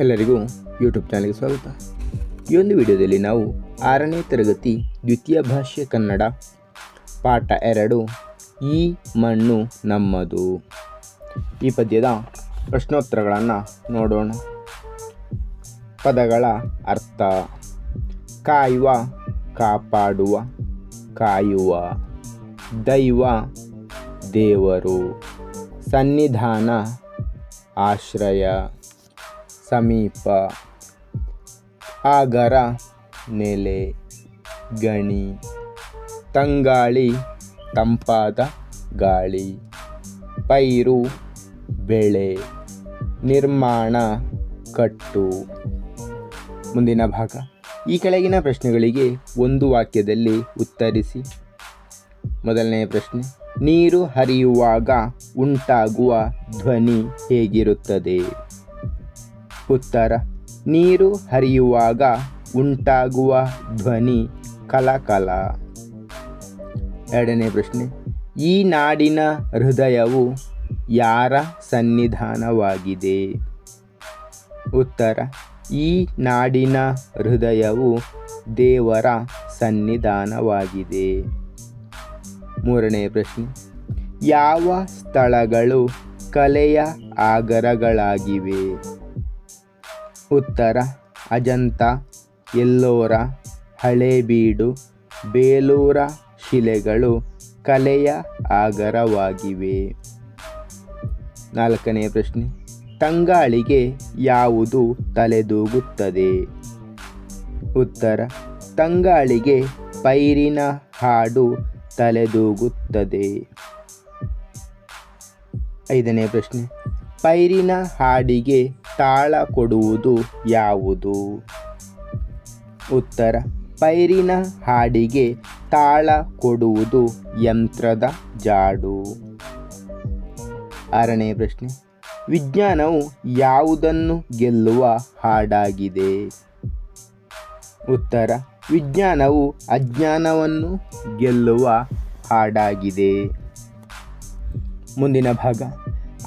ಎಲ್ಲರಿಗೂ ಯೂಟ್ಯೂಬ್ ಚಾನಲ್ಗೆ ಸ್ವಾಗತ. ಈ ಒಂದು ವಿಡಿಯೋದಲ್ಲಿ ನಾವು ಆರನೇ ತರಗತಿ ದ್ವಿತೀಯ ಭಾಷೆ ಕನ್ನಡ ಪಾಠ ಎರಡು, ಈ ಮಣ್ಣು ನಮ್ಮದು. ಈ ಪದ್ಯದ ಪ್ರಶ್ನೋತ್ತರಗಳನ್ನು ನೋಡೋಣ. ಪದಗಳ ಅರ್ಥ, ಕಾಯುವ, ಕಾಪಾಡುವ, ಕಾಯುವ, ದೈವ, ದೇವರು, ಸನ್ನಿಧಾನ, ಆಶ್ರಯ. ಸಮೀಪ. ಆಗರ ನೆಲೆ ಗಣಿ. ತಂಗಾಳಿ ತಂಪಾದ ಗಾಳಿ. ಪೈರು ಬೆಳೆ ನಿರ್ಮಾಣ ಕಟ್ಟು. ಮುಂದಿನ ಭಾಗ. ಈ ಕೆಳಗಿನ ಪ್ರಶ್ನೆಗಳಿಗೆ ಒಂದು ವಾಕ್ಯದಲ್ಲಿ ಉತ್ತರಿಸಿ. ಮೊದಲನೆಯ ಪ್ರಶ್ನೆ. ನೀರು ಹರಿಯುವಾಗ ಉಂಟಾಗುವ ಧ್ವನಿ ಹೇಗಿರುತ್ತದೆ? ಉತ್ತರ. ನೀರು ಹರಿಯುವಾಗ ಉಂಟಾಗುವ ಧ್ವನಿ ಕಲಕಲ. ಎರಡನೇ ಪ್ರಶ್ನೆ. ಈ ನಾಡಿನ ಹೃದಯವು ಯಾರ ಸನ್ನಿಧಾನವಾಗಿದೆ? ಉತ್ತರ. ಈ ನಾಡಿನ ಹೃದಯವು ದೇವರ ಸನ್ನಿಧಾನವಾಗಿದೆ. ಮೂರನೇ ಪ್ರಶ್ನೆ. ಯಾವ ಸ್ಥಳಗಳು ಕಲೆಯ ಆಗರಗಳಾಗಿವೆ? ಉತ್ತರ, ಅಜಂತ, ಎಲ್ಲೋರ, ಹಳೇಬೀಡು, ಬೇಲೂರ ಶಿಲೆಗಳು ಕಲೆಯ ಆಗರವಾಗಿವೆ. ನಾಲ್ಕನೆಯ ಪ್ರಶ್ನೆ, ತಂಗಾಳಿಗೆ ಯಾವುದು ತಲೆದೂಗುತ್ತದೆ? ಉತ್ತರ, ತಂಗಾಳಿಗೆ ಪೈರಿನ ಹಾಡು ತಲೆದೂಗುತ್ತದೆ. ಐದನೇ ಪ್ರಶ್ನೆ ಪೈರಿನ ಹಾಡಿಗೆ ತಾಳ ಕೊಡುವುದು ಯಾವುದು? ಉತ್ತರ, ಪೈರಿನ ಹಾಡಿಗೆ ತಾಳ ಕೊಡುವುದು ಯಂತ್ರದ ಜಾಡು. ಆರನೇ ಪ್ರಶ್ನೆ, ವಿಜ್ಞಾನವು ಯಾವುದನ್ನು ಗೆಲ್ಲುವ ಹಾಡಾಗಿದೆ? ಉತ್ತರ, ವಿಜ್ಞಾನವು ಅಜ್ಞಾನವನ್ನು ಗೆಲ್ಲುವ ಹಾಡಾಗಿದೆ. ಮುಂದಿನ ಭಾಗ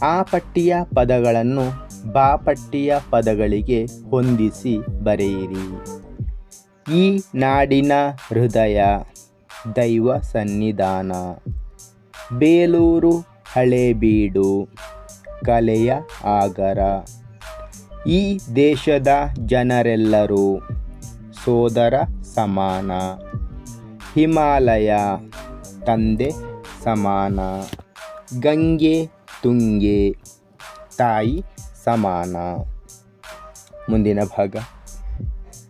ಆ ಪಟ್ಟಿಯ ಪದಗಳನ್ನು ಬಾ ಪಟ್ಟಿಯ ಪದಗಳಿಗೆ ಹೊಂದಿಸಿ ಬರೆಯಿರಿ. ಈ ನಾಡಿನ ಹೃದಯ, ದೈವ ಸನ್ನಿಧಾನ. ಬೇಲೂರು ಹಳೇಬೀಡು ಕಲೆಯ ಆಗರ. ಈ ದೇಶದ ಜನರೆಲ್ಲರೂ ಸೋದರ ಸಮಾನ. ಹಿಮಾಲಯ, ತಂದೆ ಸಮಾನ. ಗಂಗೆ ತುಂಗೆ ತಾಯಿ ಸಮಾನ. ಮುಂದಿನ ಭಾಗ.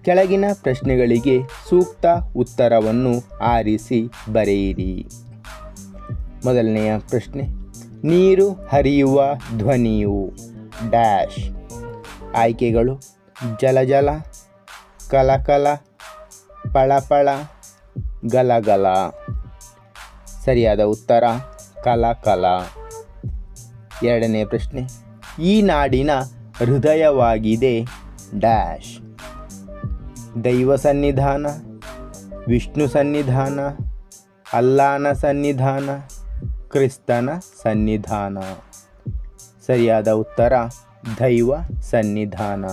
ಕೆಳಗಿನ ಪ್ರಶ್ನೆಗಳಿಗೆ ಸೂಕ್ತ ಉತ್ತರವನ್ನು ಆರಿಸಿ ಬರೆಯಿರಿ. ಮೊದಲನೆಯ ಪ್ರಶ್ನೆ. ನೀರು ಹರಿಯುವ ಧ್ವನಿಯು ಡ್ಯಾಶ್. ಆಯ್ಕೆಗಳು. ಜಲಜಲ ಕಲಕಲ, ಪಳಪಳ, ಗಲಗಲ. ಸರಿಯಾದ ಉತ್ತರ ಕಲಕಲ. ಎರಡನೇ ಪ್ರಶ್ನೆ. ಈ ನಾಡಿನ ಹೃದಯವಾಗಿದೆ ಡ್ಯಾಶ್. ದೈವ ಸನ್ನಿಧಾನ, ವಿಷ್ಣು ಸನ್ನಿಧಾನ, ಅಲ್ಲಾನ ಸನ್ನಿಧಾನ, ಕ್ರಿಸ್ತನ ಸನ್ನಿಧಾನ. ಸರಿಯಾದ ಉತ್ತರ, ದೈವ ಸನ್ನಿಧಾನ.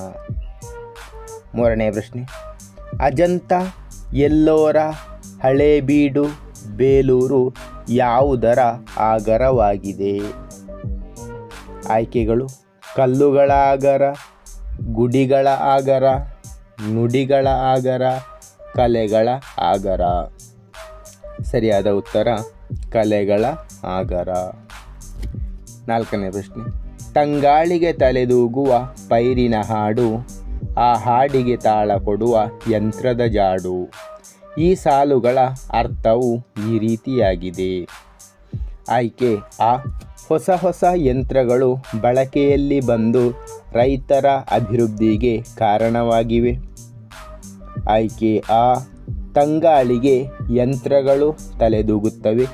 ಮೂರನೇ ಪ್ರಶ್ನೆ. ಅಜಂತ ಎಲ್ಲೋರ ಹಳೇಬೀಡು ಬೇಲೂರು ಯಾವುದರ ಆಗರವಾಗಿದೆ? ಆಯ್ಕೆಗಳು ಕಲ್ಲುಗಳ ಆಗರ ಗುಡಿಗಳ ಆಗರ, ನುಡಿಗಳ ಆಗರ, ಕಲೆಗಳ ಆಗರ. ಸರಿಯಾದ ಉತ್ತರ, ಕಲೆಗಳ ಆಗರ. ನಾಲ್ಕನೇ ಪ್ರಶ್ನೆ. ತಂಗಾಳಿಗೆ ತಲೆದೂಗುವ ಪೈರಿನ ಹಾಡು, ಆ ಹಾಡಿಗೆ ತಾಳ ಕೊಡುವ ಯಂತ್ರದ ಜಾಡು. ಈ ಸಾಲುಗಳ ಅರ್ಥವು ಈ ರೀತಿಯಾಗಿದೆ. ಆಯ್ಕೆ, ಆ. ಹೊಸ ಹೊಸ ಯಂತ್ರಗಳು ಬಳಕೆಯಲ್ಲಿ ಬಂದು ರೈತರ ಅಭಿವೃದ್ಧಿಗೆ ಕಾರಣವಾಗಿವೆ. ಆಯ್ಕೆ ಆ ತಂಗಾಳಿಗೆ ಯಂತ್ರಗಳು ತಲೆದೂಗುತ್ತವೆ,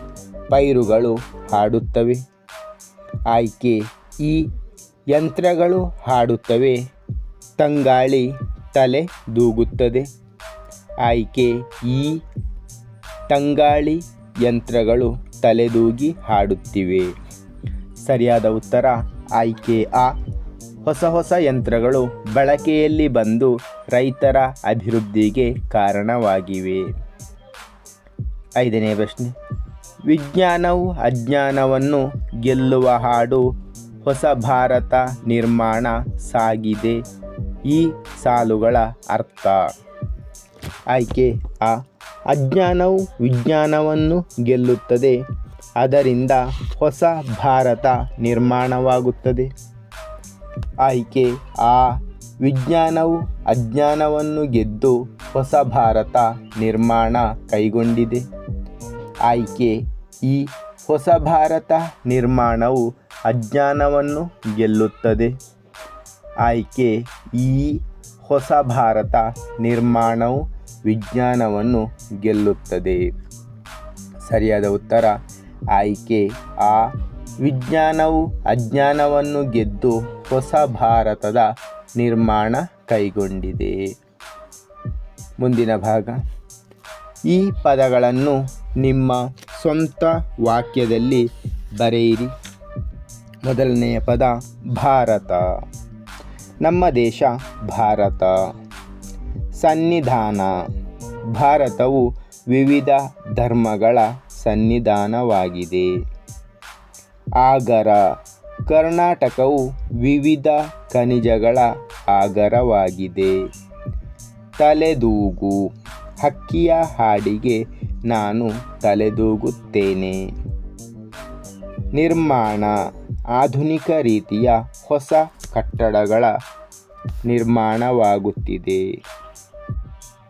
ಪೈರುಗಳು ಹಾಡುತ್ತವೆ. ಆಯ್ಕೆ ಈ ಯಂತ್ರಗಳು ಹಾಡುತ್ತವೆ, ತಂಗಾಳಿ ತಲೆ ದೂಗುತ್ತದೆ. ಆಯ್ಕೆ ಈ ತಂಗಾಳಿ ಯಂತ್ರಗಳು ತಲೆದೂಗಿ ಹಾಡುತ್ತಿವೆ. ಸರಿಯಾದ ಉತ್ತರ, ಆಯ್ಕೆ ಆ. ಹೊಸ ಹೊಸ ಯಂತ್ರಗಳು ಬಳಕೆಯಲ್ಲಿ ಬಂದು ರೈತರ ಅಭಿವೃದ್ಧಿಗೆ ಕಾರಣವಾಗಿವೆ. ಐದನೇ ಪ್ರಶ್ನೆ. ವಿಜ್ಞಾನವು ಅಜ್ಞಾನವನ್ನು ಗೆಲ್ಲುವ ಹಾಡು ಹೊಸ ಭಾರತ ನಿರ್ಮಾಣ ಸಾಗಿದೆ. ಈ ಸಾಲುಗಳ ಅರ್ಥ. ಆಯ್ಕೆ ಆ. ಅಜ್ಞಾನವು ವಿಜ್ಞಾನವನ್ನು ಗೆಲ್ಲುತ್ತದೆ. ಅದರಿಂದ ಹೊಸ ಭಾರತ ನಿರ್ಮಾಣವಾಗುತ್ತದೆ. ಆಯ್ಕೆ, ಆ ವಿಜ್ಞಾನವು ಅಜ್ಞಾನವನ್ನು ಗೆದ್ದು ಹೊಸ ಭಾರತ ನಿರ್ಮಾಣ ಕೈಗೊಂಡಿದೆ. ಆಯ್ಕೆ, ಈ ಹೊಸ ಭಾರತ ನಿರ್ಮಾಣವು ಅಜ್ಞಾನವನ್ನು ಗೆಲ್ಲುತ್ತದೆ. ಆಯ್ಕೆ, ಈ ಹೊಸ ಭಾರತ ನಿರ್ಮಾಣವು ವಿಜ್ಞಾನವನ್ನು ಗೆಲ್ಲುತ್ತದೆ. ಸರಿಯಾದ ಉತ್ತರ ಆಯ್ಕೆ. ಆ ವಿಜ್ಞಾನವು ಅಜ್ಞಾನವನ್ನು ಗೆದ್ದು ಹೊಸ ಭಾರತದ ನಿರ್ಮಾಣ ಕೈಗೊಂಡಿದೆ. ಮುಂದಿನ ಭಾಗ. ಈ ಪದಗಳನ್ನು ನಿಮ್ಮ ಸ್ವಂತ ವಾಕ್ಯದಲ್ಲಿ ಬರೆಯಿರಿ. ಮೊದಲನೆಯ ಪದ, ಭಾರತ. ನಮ್ಮ ದೇಶ ಭಾರತ. ಸನ್ನಿಧಾನ. ಭಾರತವು ವಿವಿಧ ಧರ್ಮಗಳ ಸನ್ನಿಧಾನವಾಗಿದೆ. ಆಗರ ಕರ್ನಾಟಕವು ವಿವಿಧ ಖನಿಜಗಳ ಆಗರವಾಗಿದೆ. ತಲೆದೂಗು, ಹಕ್ಕಿಯ ಹಾಡಿಗೆ ನಾನು ತಲೆದೂಗುತ್ತೇನೆ. ನಿರ್ಮಾಣ, ಆಧುನಿಕ ರೀತಿಯ ಹೊಸ ಕಟ್ಟಡಗಳ ನಿರ್ಮಾಣವಾಗುತ್ತಿದೆ.